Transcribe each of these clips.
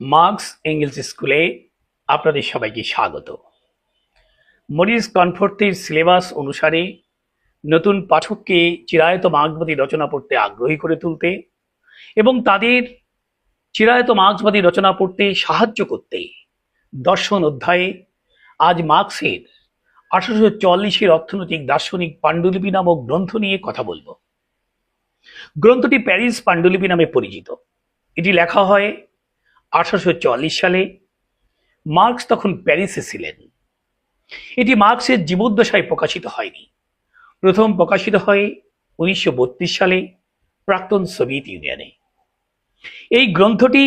Marks angles স্কুলে আপনাদের সবাইকে স্বাগত। মরিস কনফোর্থের সিলেবাস অনুসারে নতুন পাঠককে চিরায়ত মার্ক্সবাদী রচনা পড়তে আগ্রহী করে তুলতে এবং তাদের চিরায়ত মার্ক্সবাদী রচনা পড়তে সাহায্য করতে দর্শন অধ্যায়ে আজ মার্কসের আঠারোশো চল্লিশের অর্থনৈতিক দার্শনিক পাণ্ডুলিপি নামক গ্রন্থ নিয়ে কথা বলব। গ্রন্থটি প্যারিস পাণ্ডুলিপি নামে পরিচিত। এটি লেখা হয় আঠারোশো চুয়াল্লিশ সালে মার্কস তখন প্যারিসে ছিলেন। এটি মার্কসের জীবদ্দশায় প্রকাশিত হয়নি। প্রথম প্রকাশিত হয় উনিশশো বত্রিশ সালে প্রাক্তন সোভিয়েত ইউনিয়নে। এই গ্রন্থটি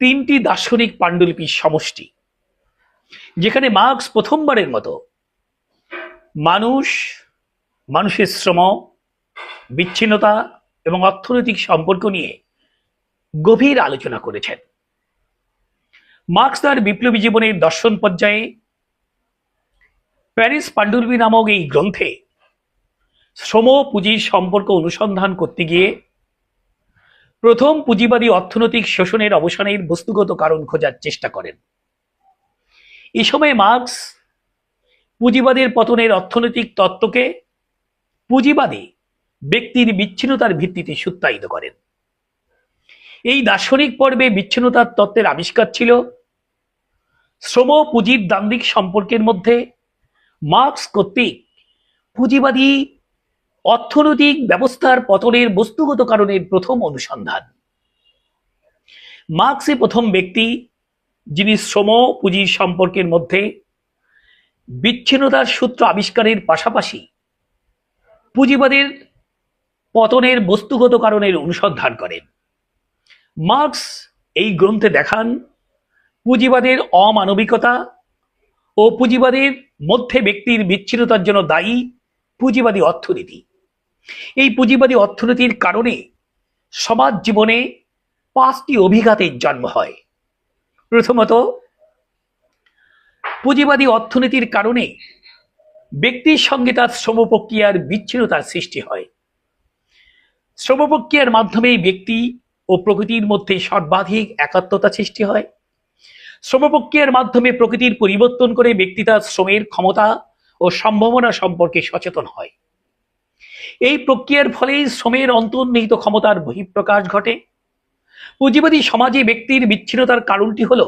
তিনটি দার্শনিক পাণ্ডুলিপির সমষ্টি, যেখানে মার্কস প্রথমবারের মতো মানুষ, মানুষের শ্রম, বিচ্ছিন্নতা এবং অর্থনৈতিক সম্পর্ক নিয়ে গভীর আলোচনা করেছেন। মার্কস তার বিপ্লবী জীবনের দর্শন পর্যায়ে প্যারিস পাণ্ডুলিপি নামক এই গ্রন্থে শ্রম পুঁজির সম্পর্ক অনুসন্ধান করতে গিয়ে প্রথম পুঁজিবাদী অর্থনৈতিক শোষণের অবসানের বস্তুগত কারণ খোঁজার চেষ্টা করেন। এ সময় মার্কস পুঁজিবাদের পতনের অর্থনৈতিক তত্ত্বকে পুঁজিবাদী ব্যক্তির বিচ্ছিন্নতার ভিত্তিতে সত্যায়িত করেন। এই দার্শনিক পর্বে বিচ্ছিন্নতার তত্ত্বের আবিষ্কার ছিল। শ্রম পুঁজির দান্দিক সম্পর্কের মধ্যে মার্কস কর্তৃক পুঁজিবাদী অর্থনৈতিক ব্যবস্থার পতনের বস্তুগত কারণের প্রথম অনুসন্ধান। মার্কসই প্রথম ব্যক্তি, যিনি শ্রম পুঁজির সম্পর্কের মধ্যে বিচ্ছিন্নতার সূত্র আবিষ্কারের পাশাপাশি পুঁজিবাদের পতনের বস্তুগত কারণের অনুসন্ধান করেন। মার্কস এই গ্রন্থে দেখান পুঁজিবাদের অমানবিকতা ও পুঁজিবাদের মধ্যে ব্যক্তির বিচ্ছিন্নতার জন্য দায়ী পুঁজিবাদী অর্থনীতি। এই পুঁজিবাদী অর্থনীতির কারণে সমাজ জীবনে পাঁচটি অভিঘাতের জন্ম হয়। প্রথমত, পুঁজিবাদী অর্থনীতির কারণে ব্যক্তির সঙ্গে তার শ্রম প্রক্রিয়ার বিচ্ছিন্নতার সৃষ্টি হয়। শ্রম প্রক্রিয়ার মাধ্যমে ব্যক্তি ও প্রকৃতির মধ্যে সর্বাধিক একাত্মতা সৃষ্টি হয়। শ্রম প্রক্রিয়ার মাধ্যমে প্রকৃতির পরিবর্তন করে ব্যক্তি তার শ্রমের ক্ষমতা ও সম্ভাবনা সম্পর্কে সচেতন হয়। এই প্রক্রিয়ার ফলে শ্রমের অন্তর্নিহিত ক্ষমতার বহিঃপ্রকাশ ঘটে। পুঁজিবাদী সমাজে ব্যক্তির বিচ্ছিন্নতার কারণটি হলো,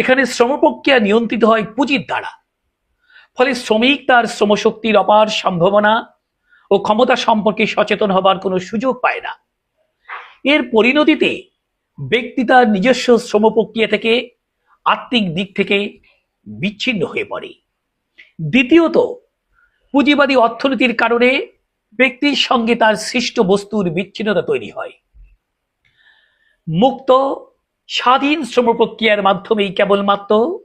এখানে শ্রম প্রক্রিয়া নিয়ন্ত্রিত হয় পুঁজির দ্বারা। ফলে শ্রমিক তার শ্রমশক্তির অপার সম্ভাবনা ও ক্ষমতা সম্পর্কে সচেতন হবার কোনো সুযোগ পায় না। এর পরিণতিতে ব্যক্তি তার নিজস্ব শ্রম প্রক্রিয়া থেকে আত্মিক দিক থেকে বিচ্ছিন্ন হয়ে পড়ে। দ্বিতীয়ত, পুঁজিবাদী অর্থনীতির কারণে ব্যক্তির সঙ্গে তার সৃষ্ট বস্তুর বিচ্ছিন্নতা তৈরি হয়। মুক্ত, স্বাধীন শ্রম প্রক্রিয়ার মাধ্যমেই কেবলমাত্র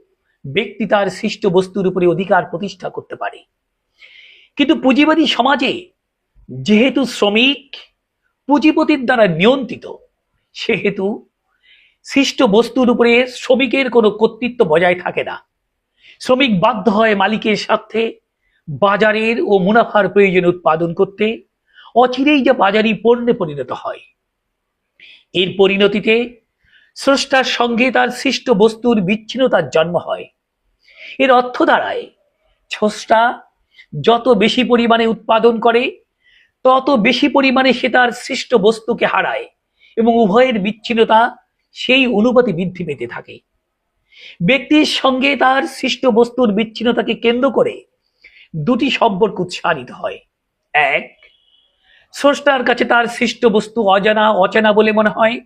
ব্যক্তি তার সৃষ্ট বস্তুর উপরে অধিকার প্রতিষ্ঠা করতে পারে। কিন্তু পুঁজিবাদী সমাজে যেহেতু শ্রমিক পুঁজিপতির দ্বারা নিয়ন্ত্রিত, সেহেতু সৃষ্ট বস্তুর উপরে শ্রমিকের কোনো কর্তৃত্ব বজায় থাকে না। শ্রমিক বাধ্য হয় মালিকের স্বার্থে বাজারের ও মুনাফার প্রয়োজন উৎপাদন করতে, অচিরেই যা বাজারি পণ্যে পরিণত হয়। এর পরিণতিতে স্রষ্টার সঙ্গে তার সৃষ্ট বস্তুর বিচ্ছিন্নতার জন্ম হয়। এর অর্থ দ্বারায় স্রষ্টা যত বেশি পরিমাণে উৎপাদন করে তত বেশি পরিমাণে সে তার সৃষ্ট বস্তুকে হারায় এবং উভয়ের বিচ্ছিন্নতা সেই অনুপাতে বৃদ্ধি পেতে থাকে। ব্যক্তির সঙ্গে তার সৃষ্ট বস্তুর বিচ্ছিন্নতাকে কেন্দ্র করে দুটি সম্পর্ক উৎসারিত হয়। এক, স্রষ্টার কাছে তার সৃষ্ট বস্তু অজানা, অচেনা বলে মনে হয়।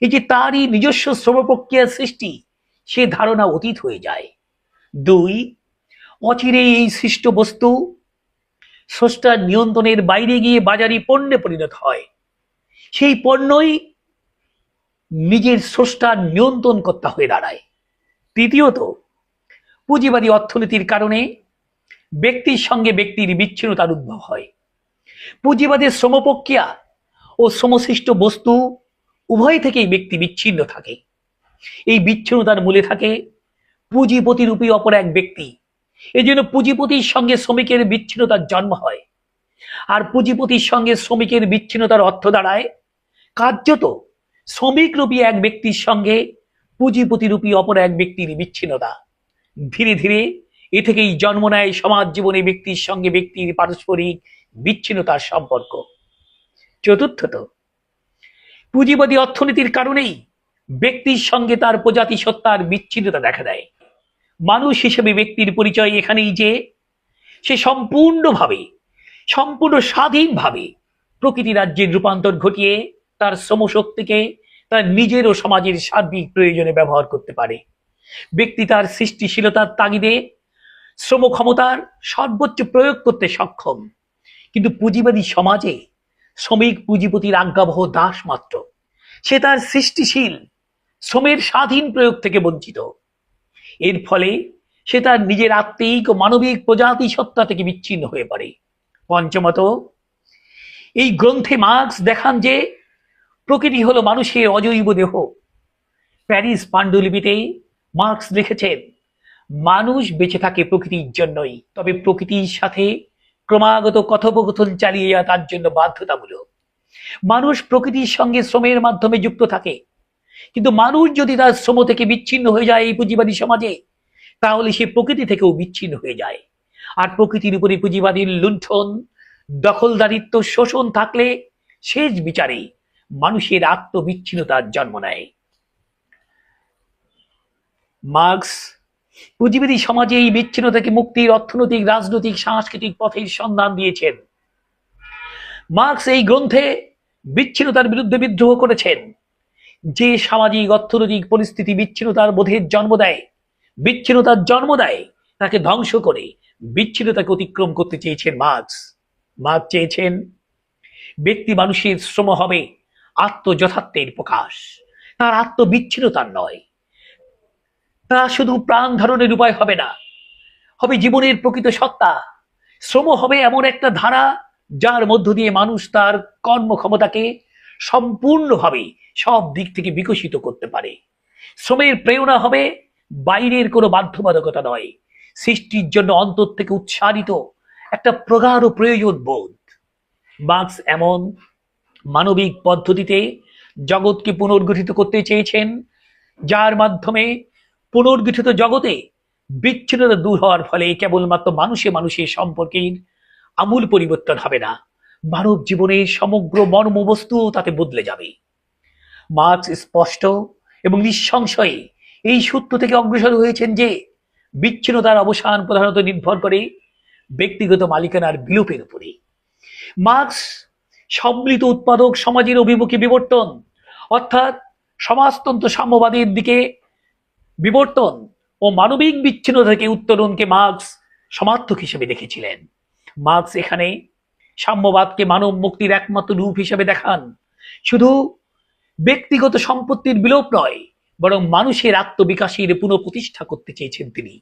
এই যে তারই নিজস্ব শ্রম প্রক্রিয়ার সৃষ্টি, সে ধারণা অতীত হয়ে যায়। দুই অচিরে এই সৃষ্ট বস্তু স্রষ্টার নিয়ন্ত্রণের বাইরে গিয়ে বাজারি পণ্যে পরিণত হয়। সেই পণ্যই নিজের স্রষ্টার নিয়ন্ত্রণ কর্তা হয়ে দাঁড়ায়। তৃতীয়ত, পুঁজিবাদী অর্থনীতির কারণে ব্যক্তির সঙ্গে ব্যক্তির বিচ্ছিন্নতার উদ্ভব হয়। পুঁজিবাদের শ্রম প্রক্রিয়া ও শ্রমসৃষ্ট বস্তু উভয় থেকেই ব্যক্তি বিচ্ছিন্ন থাকে। এই বিচ্ছিন্নতার মূলে থাকে পুঁজিপতিরূপী অপর এক ব্যক্তি এই জন্য পুঁজিপতির সঙ্গে শ্রমিকের বিচ্ছিন্নতার জন্ম হয়। আর পুঁজিপতির সঙ্গে শ্রমিকের বিচ্ছিন্নতার অর্থ দাঁড়ায়, কার্যত শ্রমিক রূপী এক ব্যক্তির সঙ্গে পুঁজিপতি রূপী অপর এক ব্যক্তির বিচ্ছিন্নতা। ধীরে ধীরে এ থেকেই জন্ম নেয় সমাজ জীবনে ব্যক্তির সঙ্গে ব্যক্তির পারস্পরিক বিচ্ছিন্নতার সম্পর্ক। চতুর্থত, পুঁজিবাদী অর্থনীতির কারণেই ব্যক্তির সঙ্গে তার প্রজাতি সত্তার বিচ্ছিন্নতা দেখা দেয়। মানুষ হিসেবে ব্যক্তির পরিচয় এখানেই যে, সে সম্পূর্ণভাবে, সম্পূর্ণ স্বাধীনভাবে প্রকৃতি রাজ্যের রূপান্তর ঘটিয়ে তার শ্রমশক্তিকে তার নিজের ও সমাজের সার্বিক প্রয়োজনে ব্যবহার করতে পারে। ব্যক্তি তার সৃষ্টিশীলতার তাগিদে শ্রম ক্ষমতার সর্বোচ্চ প্রয়োগ করতে সক্ষম। কিন্তু পুঁজিবাদী সমাজে শ্রমিক পুঁজিপতির আজ্ঞাবহ দাস মাত্র। সে তার সৃষ্টিশীল, শ্রমের স্বাধীন প্রয়োগ থেকে বঞ্চিত। এর ফলে সে তার নিজের আত্মিক ও মানবিক প্রজাতি সত্তা থেকে বিচ্ছিন্ন হয়ে পড়ে। পঞ্চমত, এই গ্রন্থে মার্কস দেখান যে প্রকৃতি হলো মানুষের অজৈব দেহ। প্যারিস পাণ্ডুলিপিতে মার্কস লিখেছেন, মানুষ বেঁচে থাকে প্রকৃতির জন্যই, তবে প্রকৃতির সাথে ক্রমাগত কথোপকথন চালিয়ে যাওয়া তার জন্য বাধ্যতামূলক। মানুষ প্রকৃতির সঙ্গে শ্রমের মাধ্যমে যুক্ত থাকে কিন্তু মানুষ যদি তার শ্রম থেকে বিচ্ছিন্ন হয়ে যায় এই পুঁজিবাদী সমাজে, তাহলে সে প্রকৃতি থেকেও বিচ্ছিন্ন হয়ে যায়। আর প্রকৃতির উপরে পুঁজিবাদীর লুণ্ঠন, দখলদারিত্ব, শোষণ থাকলে শেষ বিচারে মানুষের আত্মবিচ্ছিন্নতার জন্ম নেয়। মার্কস, পুঁজিবাদী সমাজে এই বিচ্ছিন্ন থেকে মুক্তির অর্থনৈতিক, রাজনৈতিক, সাংস্কৃতিক পথের সন্ধান দিয়েছেন। মার্কস এই গ্রন্থে বিচ্ছিন্নতার বিরুদ্ধে বিদ্রোহ করেছেন। যে সামাজিক, অর্থনৈতিক পরিস্থিতি বিচ্ছিন্নতার বোধের জন্ম দেয়, বিচ্ছিন্নতার জন্ম দেয়, তাকে ধ্বংস করে বিচ্ছিন্নতাকে অতিক্রম করতে চেয়েছেন মার্কস। মার্কস চেয়েছেন, ব্যক্তি মানুষের শ্রম হবে আত্মযথার্থের প্রকাশ। তার আত্মবিচ্ছিন্নতার নয়। তা শুধু প্রাণ ধারণের উপায় হবে না, হবে জীবনের প্রকৃত সত্তা। শ্রম হবে এমন একটা ধারা যার মধ্য দিয়ে মানুষ তার কর্মক্ষমতাকে সম্পূর্ণভাবে সব দিক থেকে বিকশিত করতে পারে। শ্রমের প্রেরণা হবে বাইরের কোনো বাধ্যবাধকতা নয়। সৃষ্টির জন্য অন্তর থেকে উৎসাহিত একটা প্রগাঢ় প্রয়োজন বোধ। মার্কস এমন মানবিক পদ্ধতিতে জগৎকে পুনর্গঠিত করতে চেয়েছেন, যার মাধ্যমে পুনর্গঠিত জগতে বিচ্ছিন্নতা দূর হওয়ার ফলে কেবলমাত্র মানুষে মানুষের সম্পর্কের আমূল পরিবর্তন হবে না। মানব জীবনের সমগ্র মর্মবস্তু তাতে বদলে যাবে। মার্কস স্পষ্ট এবং নিঃসংশয়ে এই সূত্র থেকে অগ্রসর হয়েছেন যে, বিচ্ছিন্নতার অবসান প্রধানত নির্ভর করে ব্যক্তিগত মালিকানার বিলোপের উপরে। মার্কস সম্মিলিত উৎপাদক সমাজের অভিমুখী বিবর্তন, অর্থাৎ সমাজতন্ত্র সাম্যবাদের দিকে বিবর্তন ও মানবিক বিচ্ছিন্নতা থেকে উত্তরণকে মার্কস সমার্থক হিসেবে দেখেছিলেন। মার্কস এখানে সাম্যবাদকে মানব মুক্তির একমাত্র রূপ হিসেবে দেখান। শুধু ব্যক্তিগত সম্পত্তির বিলোপ নয়, বরং মানুষের আত্মবিকাশের পুনঃপ্রতিষ্ঠা করতে চেয়েছেন তিনি।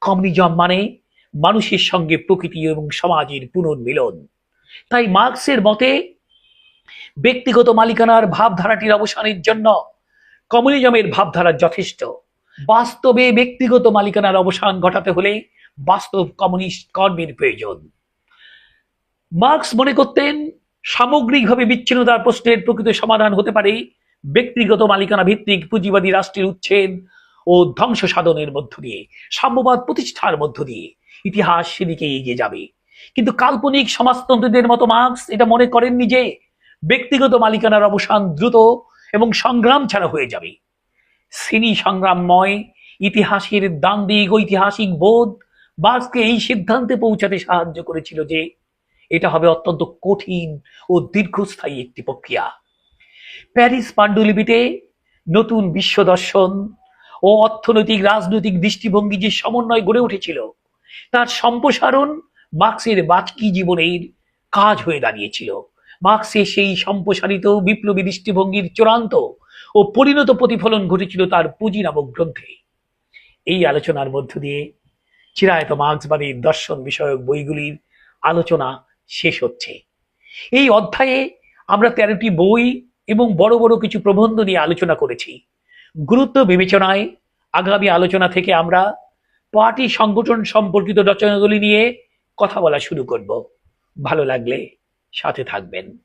কমিউনিজম মানে মানুষের সঙ্গে প্রকৃতি এবং সমাজের পুনর্মিলন। তাই মার্কসের মতে, ব্যক্তিগত মালিকানার ভাবধারাটির অবসানের জন্য কমিউনিজমের ভাবধারা যথেষ্ট। বাস্তবে ব্যক্তিগত মালিকানার অবসান ঘটাতে হলে বাস্তব কমিউনিস্ট কর্মের প্রয়োজন। মার্কস মনে করতেন সামগ্রিকভাবে বিচ্ছিন্নতার প্রশ্নের প্রকৃত সমাধান হতে পারে ব্যক্তিগত মালিকানা ভিত্তিক পুঁজিবাদী রাষ্ট্রের উচ্ছেদ ও ধ্বংস সাধনের মধ্য দিয়ে, সাম্যবাদ প্রতিষ্ঠার মধ্য দিয়ে। ইতিহাস সেদিকে এগিয়ে যাবে। কিন্তু কাল্পনিক সমাজতন্ত্রীদের মতো মার্কস এটা মনে করেননি যে ব্যক্তিগত মালিকানার অবসান দ্রুত এবং সংগ্রাম ছাড়া হয়ে যাবে। শ্রেণি সংগ্রামময়, ইতিহাসের দান্দিক ঐতিহাসিক বোধ বার্সকে এই সিদ্ধান্তে পৌঁছাতে সাহায্য করেছিল যে এটা হবে অত্যন্ত কঠিন ও দীর্ঘস্থায়ী একটি প্রক্রিয়া। প্যারিস পাণ্ডুলিপিতে নতুন বিশ্ব দর্শন ও অর্থনৈতিক, রাজনৈতিক দৃষ্টিভঙ্গি যে সমন্বয় গড়ে উঠেছিল, তার সম্প্রসারণ মার্ক্সের বাকি জীবনের কাজ হয়ে দাঁড়িয়েছিল। মার্ক্সের সেই সম্প্রসারিত বিপ্লবী দৃষ্টিভঙ্গির চূড়ান্ত ও পরিণত প্রতিফলন ঘটেছিল তার পুঁজি নামক গ্রন্থে। এই আলোচনার মধ্য দিয়ে চিরায়ত মার্ক্সবাদীর দর্শন বিষয়ক বইগুলির আলোচনা শেষ হচ্ছে। এই অধ্যায়ে আমরা তেরোটি বই এবং বড় বড় কিছু প্রবন্ধ নিয়ে আলোচনা করেছি। গুরুত্ব বিবেচনায় আগামী আলোচনা থেকে আমরা পার্টি সংগঠন সম্পর্কিত রচনাগুলি নিয়ে কথা বলা শুরু করব। ভালো লাগলে সাথে থাকবেন।